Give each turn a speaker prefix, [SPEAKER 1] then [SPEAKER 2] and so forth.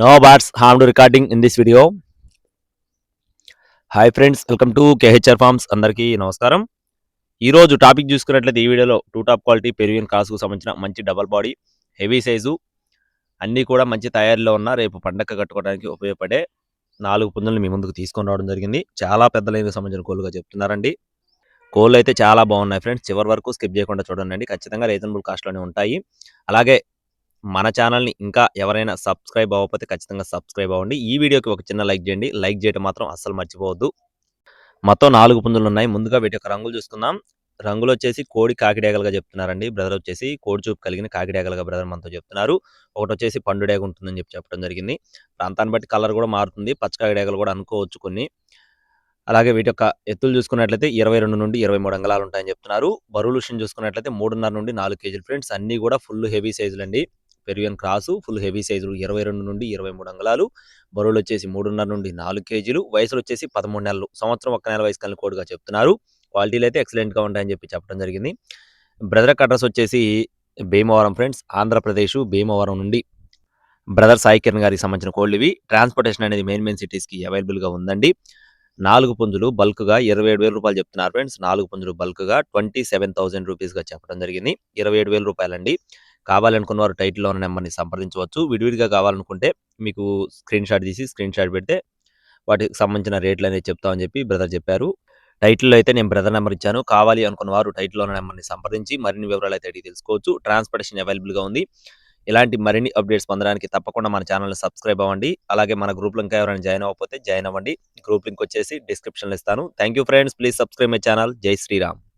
[SPEAKER 1] No bats harmed recording in this video hi friends welcome to KHR farms అందరికీ నమస్కారం. ఈ రోజు topic చూసుకున్నట్లయితే ఈ వీడియోలో టూ టాప్ క్వాలిటీ పెరిగిన కాసుకు సంబంధించిన మంచి డబల్ బాడీ హెవీ సైజు అన్నీ కూడా మంచి తయారీలో ఉన్న రేపు పండగ కట్టుకోవడానికి ఉపయోగపడే నాలుగు పుంజులను మీ ముందుకు తీసుకొని రావడం జరిగింది. చాలా పెద్దలైన సంబంధించిన కోళ్ళుగా చెప్తున్నారండి. కోళ్ళు అయితే చాలా బాగున్నాయి ఫ్రెండ్స్ చివరి వరకు స్కిప్ చేయకుండా చూడండి. ఖచ్చితంగా రీజనబుల్ కాస్ట్లోనే ఉంటాయి. అలాగే మన ఛానల్ని ఇంకా ఎవరైనా సబ్స్క్రైబ్ అవ్వకపోతే ఖచ్చితంగా సబ్స్క్రైబ్ అవ్వండి. ఈ వీడియోకి ఒక చిన్న లైక్ చేయండి. లైక్ చేయడం మాత్రం అస్సలు మర్చిపోవద్దు. మొత్తం నాలుగు పుంజులు ఉన్నాయి. ముందుగా వీటి యొక్క రంగులు చూసుకుందాం. రంగులు వచ్చేసి కోడి కాకిడేగలుగా చెప్తున్నారండి. బ్రదర్ వచ్చేసి కోడి చూపు కలిగిన కాకిడేగలుగా బ్రదర్ మనతో చెప్తున్నారు. ఒకటి వచ్చేసి పండుడేగ ఉంటుందని చెప్పి చెప్పడం జరిగింది. ప్రాంతాన్ని బట్టి కలర్ కూడా మారుతుంది. పచ్చ కాకిడేగలు కూడా అనుకోవచ్చు కొన్ని. అలాగే వీటి యొక్క ఎత్తులు చూసుకున్నట్లయితే ఇరవై రెండు నుండి ఇరవై మూడు అంగళాలు ఉంటాయని చెప్తున్నారు. బరువులు విషయం చూసుకున్నట్లయితే మూడున్నర నుండి నాలుగు కేజీలు ఫ్రెండ్స్. అన్ని కూడా ఫుల్ హెవీ సైజులు అండి పెరిగిన క్రాసు ఫుల్ హెవీ సైజులు ఇరవై రెండు నుండి ఇరవై మూడు అంగళాలు బరువులు వచ్చేసి మూడున్నర నుండి నాలుగు కేజీలు వయసులు వచ్చేసి పదమూడు నెలలు. సంవత్సరం ఒక్క నెల వయసు కలిగిన కోడ్గా చెప్తున్నారు. క్వాలిటీలు అయితే ఎక్సలెంట్గా ఉంటాయని చెప్పి చెప్పడం జరిగింది. బ్రదర్ అడ్రస్ వచ్చేసి భీమవరం ఫ్రెండ్స్ ఆంధ్రప్రదేశ్ భీమవరం నుండి. బ్రదర్ సాయి కిరణ్ గారికి సంబంధించిన కోళ్ళు ఇవి. ట్రాన్స్పోర్టేషన్ అనేది మెయిన్ మెయిన్ సిటీస్కి అవైలబుల్గా ఉందండి. నాలుగు పుంజులు బల్క్గా ఇరవై ఏడు వేల రూపాయలు చెప్తున్నారు ఫ్రెండ్స్. నాలుగు పుంజులు బల్క్గా ట్వంటీ సెవెన్ థౌసండ్ రూపీస్గా చెప్పడం జరిగింది. ఇరవై ఏడు వేల రూపాయలండి. కావాలనుకున్న వారు టైటిల్లో ఉన్న నెంబర్ని సంప్రదించవచ్చు. విడివిడిగా కావాలనుకుంటే మీకు స్క్రీన్ షాట్ తీసి స్క్రీన్ షాట్ పెడితే వాటికి సంబంధించిన రేట్లు అనేది చెప్తామని చెప్పి బ్రదర్ చెప్పారు. టైటిల్లో అయితే నేను బ్రదర్ నెంబర్ ఇచ్చాను. కావాలి అనుకున్న వారు టైటిల్లో ఉన్న నెంబర్ని సంప్రదించి మరిన్ని వివరాలు అయితే అడిగి తెలుసుకోవచ్చు. ట్రాన్స్పోర్టేషన్ అవైలబుల్గా ఉంది. ఇలాంటి మరిన్ని అప్డేట్స్ పొందడానికి తప్పకుండా మన ఛానల్ని సబ్స్క్రైబ్ అవ్వండి. అలాగే మన గ్రూప్లో ఇంకా ఎవరైనా జాయిన్ అవ్వకపోతే జాయిన్ అవ్వండి. గ్రూప్ లింక్ వచ్చేసి డిస్క్రిప్షన్లో ఇస్తాను. Thank you friends. Please subscribe my channel. Jai Shriram.